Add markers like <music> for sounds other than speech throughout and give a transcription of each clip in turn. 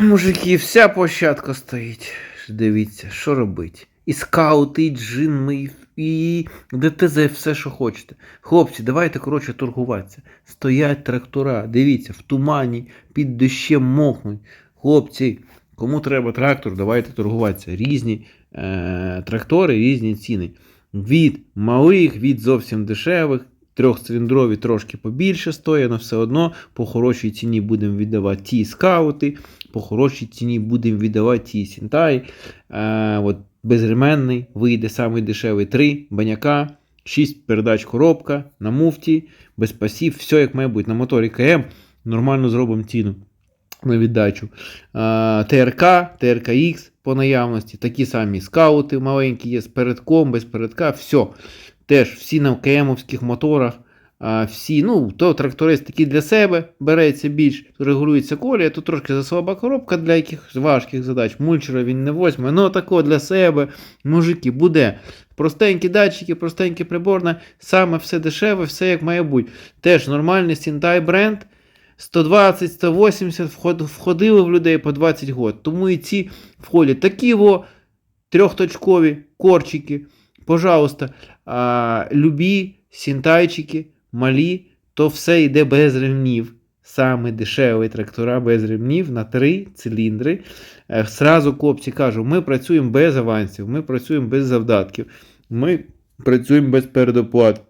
Мужики, вся площадка стоїть. Дивіться, що робить. І скаути, і джинми, і, ДТЗ, все, що хочете. Хлопці, давайте, коротше, торгуватися. Стоять трактора, дивіться, в тумані, під дощем мокнуть. Хлопці, кому треба трактор, давайте торгуватися. Різні е, трактори, різні ціни. Від малих, від зовсім дешевих. Трьохциліндрові трошки побільше стоять, але все одно по хорошій ціні будемо віддавати ті скаути, по хорошій ціні будемо віддавати ті Сінтай. Е, от безременний вийде самий дешевий 3 баняка, 6 передач коробка на муфті, без пасів, все як має бути. На моторі КМ нормально зробимо ціну на віддачу. Е, ТРК, ТРКХ по наявності, такі самі скаути маленькі є з передком, без передка, все. Теж всі на КМовських моторах. Всі, ну, то тракторист такий для себе береться більш, регулюється колія, тут трошки заслаба коробка для якихось важких задач. Мульчера він не возьме, ну тако для себе, мужики, буде. Простенькі датчики, простенькі приборна, саме все дешеве, все як має бути. Теж нормальний Сінтай бренд. 120-180 вход, входили в людей по 20 год. Тому і ці входять такі во трьохточкові корчики. Пожалуйста, любі сінтайчики, малі, то все йде без ремнів. Саме дешевий трактора без ремнів на 3 циліндри. Е, Сразу хлопці кажу, ми працюємо без авансів, ми працюємо без завдатків, ми працюємо без передоплат.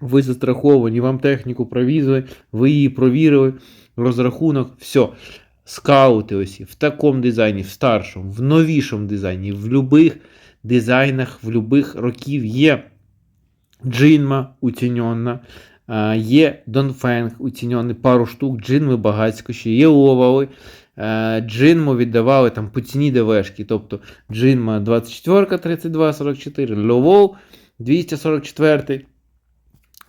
Ви застраховані, вам техніку провізли, ви її провірили, розрахунок, все. Скаути ось в такому дизайні, в старшому, в новішому дизайні, в будь-яких дизайнах, в будь-яких років є Джинма уціньона, е, є Донфенг уціньоний, пару штук, джинми багацько, ще, є овали. Джинму віддавали там по ціні ДВшки, тобто Джинма 24 3244, Льовол 244.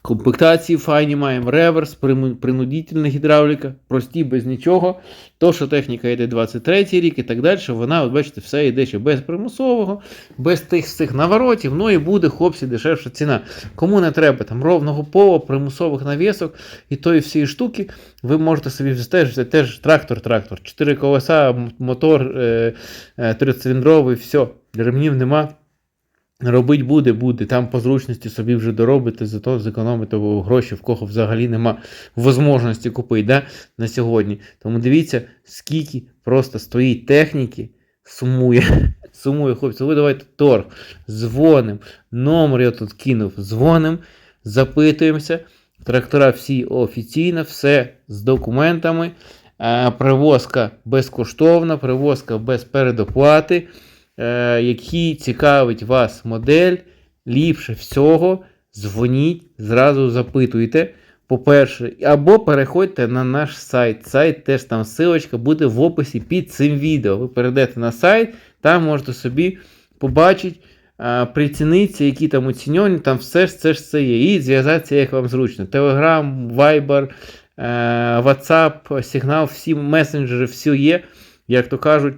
Комплектації файні маємо реверс, принудительна гідравліка, прості без нічого. То, що техніка йде 23 рік і так далі, вона, от бачите, все йде ще без примусового, без тих всіх наворотів, ну і буде хлопці дешевша ціна. Кому не треба там ровного пола, примусових навісок і тої всієї штуки, ви можете собі взяти теж трактор-трактор. 4 колеса, мотор е, е, трициліндровий, все, ремнів нема. Робить буде, буде. Там по зручності собі вже доробите, зато зекономите гроші, в кого взагалі нема можливості купити да, на сьогодні. Тому дивіться, скільки просто стоїть техніки, сумує. <laughs> Сумує, хлопці, ви давайте торг. Дзвоним. Номер я тут кинув. Дзвоним, запитуємося. Трактора всі офіційно, все з документами. Е, Привозка безкоштовна, привозка без передоплати який цікавить вас модель, ліпше всього дзвоніть, зразу запитуйте. По-перше, або переходьте на наш сайт. Сайт теж там ссылочка буде в описі під цим відео. Ви перейдете на сайт, там можете собі побачити, е, прицінитися, які там оцінені, там все ж це ж це є. І зв'язатися, як вам зручно. Telegram, Viber, е, WhatsApp, Signal, всі месенджери, все є. Як то кажуть,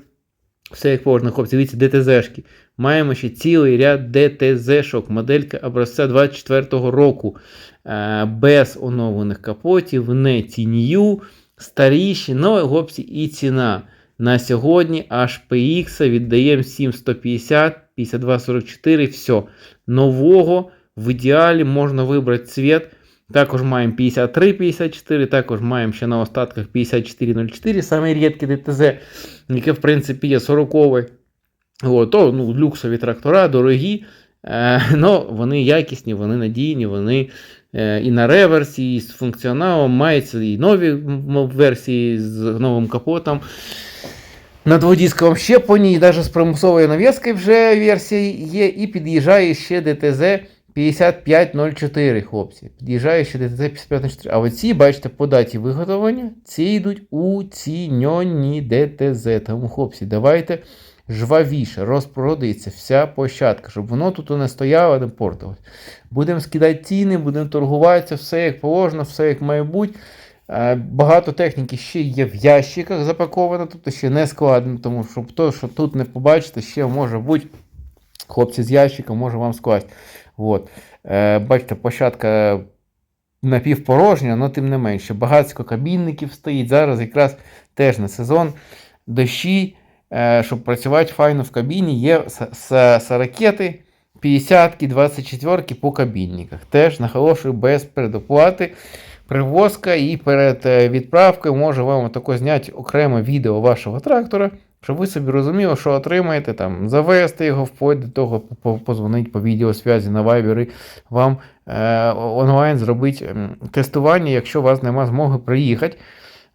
все як положено, хлопці, дивіться, ДТЗ-шки. Маємо ще цілий ряд ДТЗ-шок, моделька образця 24-го року. Е, без оновлених капотів, не тінью, старіші, ну, хлопці, і ціна. На сьогодні HPX віддаємо 7150, 5244, все. Нового в ідеалі можна вибрати цвіт. Також маємо 53-54, також маємо ще на остатках 5404, саме рідке ДТЗ, яке, в принципі, є 40 От, то, ну, люксові трактора, дорогі, е, <laughs> вони якісні, вони надійні, вони е, і на реверсі, і з функціоналом маються і нові версії з новим капотом. На дводісковому щепленні, і навіть з примусовою навіскою вже версія є, і під'їжджає ще ДТЗ 5504, хлопці. Під'їжджає ще ДТЗ 5504. А оці, бачите, по даті виготовлення, ці йдуть уціньоні ДТЗ. Тому, хлопці, давайте жвавіше розпродається вся площадка, щоб воно тут не стояло, не портилось. Будемо скидати ціни, будемо торгуватися, все як положено, все як має бути. Багато техніки ще є в ящиках запаковано, тобто ще не складно, тому що то, що тут не побачите, ще може бути. Хлопці з ящика може вам скласти. От. Е, бачите, площадка напівпорожня, але тим не менше. Багатько кабінників стоїть. Зараз якраз теж на сезон. дощі, е, щоб працювати файно в кабіні, є с- с- 40 50 24 по кабінниках. Теж наголошую без предоплати. Привозка і перед е, відправкою може вам тако зняти окреме відео вашого трактора, щоб ви собі розуміли, що отримаєте, там, завести його вплоть до того, по- позвонить по відеосвязі на Viber і вам е, онлайн зробити ем, тестування, якщо у вас нема змоги приїхати.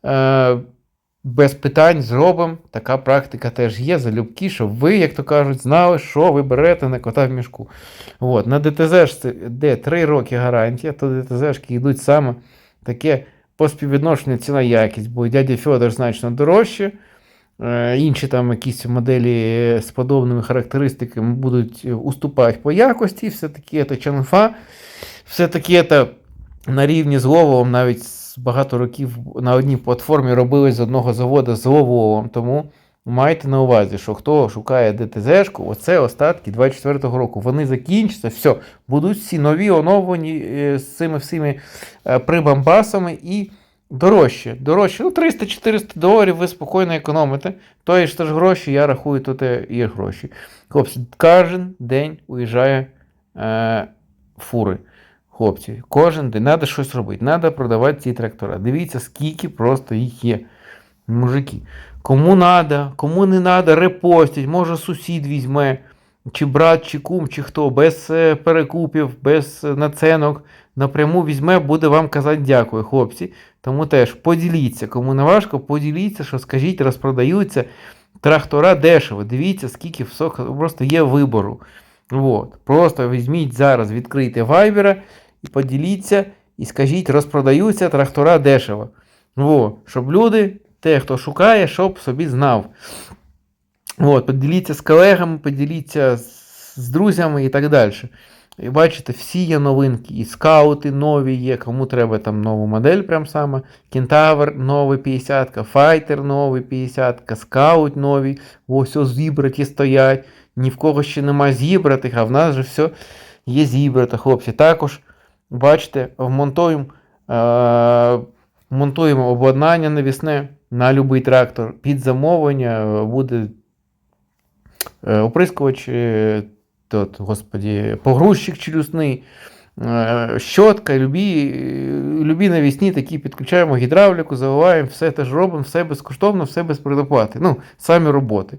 Е, без питань зробимо. Така практика теж є. Залюбки, щоб ви, як то кажуть, знали, що ви берете на кота в мішку. От, на ДТЗ де 3 роки гарантія, то ДТЗшки йдуть саме таке по співвідношенню ціна якість, бо дядя Федор значно дорожче. Е, Інші там якісь моделі з подобними характеристиками будуть уступати по якості, все-таки це чанфа, все-таки це на рівні з Лововом навіть багато років на одній платформі робили з одного заводу з Лововом. Тому майте на увазі, що хто шукає ДТЗ-шку, оце остатки 24-го року. Вони закінчаться, все, будуть всі нові, оновлені е, з цими всіми е, прибамбасами і дорожче. Дорожче. Ну, 300-400 доларів ви спокійно економите. Тої ж ж гроші, я рахую, то те є гроші. Хлопці, кожен день уїжджає е, фури. Хлопці, кожен день треба щось робити, треба продавати ці трактора. Дивіться, скільки просто їх є. Мужики. Кому треба, кому не треба, репостять, може сусід візьме, чи брат, чи кум, чи хто, без е, перекупів, без е, наценок, напряму візьме, буде вам казати дякую, хлопці. Тому теж поділіться, кому не важко, поділіться, що скажіть, розпродаються трактора дешево. Дивіться, скільки всього, просто є вибору. От. Просто візьміть зараз, відкрийте Viber і поділіться, і скажіть, розпродаються трактора дешево. Во, щоб люди, те, хто шукає, щоб собі знав. От, поділіться з колегами, поділіться з, друзями і так далі. І бачите, всі є новинки, і скаути нові є, кому треба там нову модель, прям саме. Кентавр новий 50, Файтер новий 50, скаут нові, ось ось зібраті стоять. Ні в кого ще нема зібратих, а в нас же все є зібрато, хлопці. Також, бачите, вмонтуємо, е- монтуємо обладнання навісне на будь-який трактор. Під замовлення е, буде е, оприскувач, е, тот, господі, погрузчик челюсний, е, щотка, любі, любі навісні такі підключаємо гідравліку, заливаємо, все теж робимо, все безкоштовно, все без предоплати. Ну, самі роботи.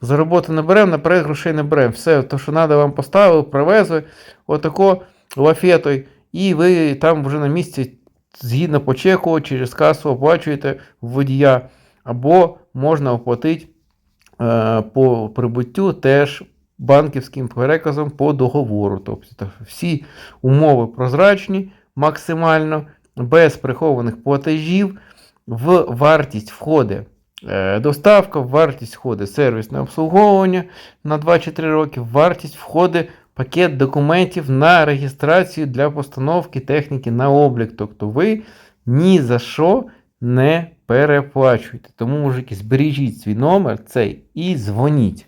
За роботу не беремо, наперед грошей не беремо. Все, то, що треба, вам поставили, привезли, отако лафетою, і ви там вже на місці згідно по чеку через касу оплачуєте водія, або можна оплатити е, по прибуттю теж банківським переказом по договору. Тобто всі умови прозрачні, максимально, без прихованих платежів, в вартість входить е, доставка, вартість входить сервісне обслуговування на 2 чи 3 роки, вартість входить пакет документів на реєстрацію для постановки техніки на облік. Тобто ви ні за що не переплачуєте. Тому, мужики, збережіть свій номер цей і дзвоніть.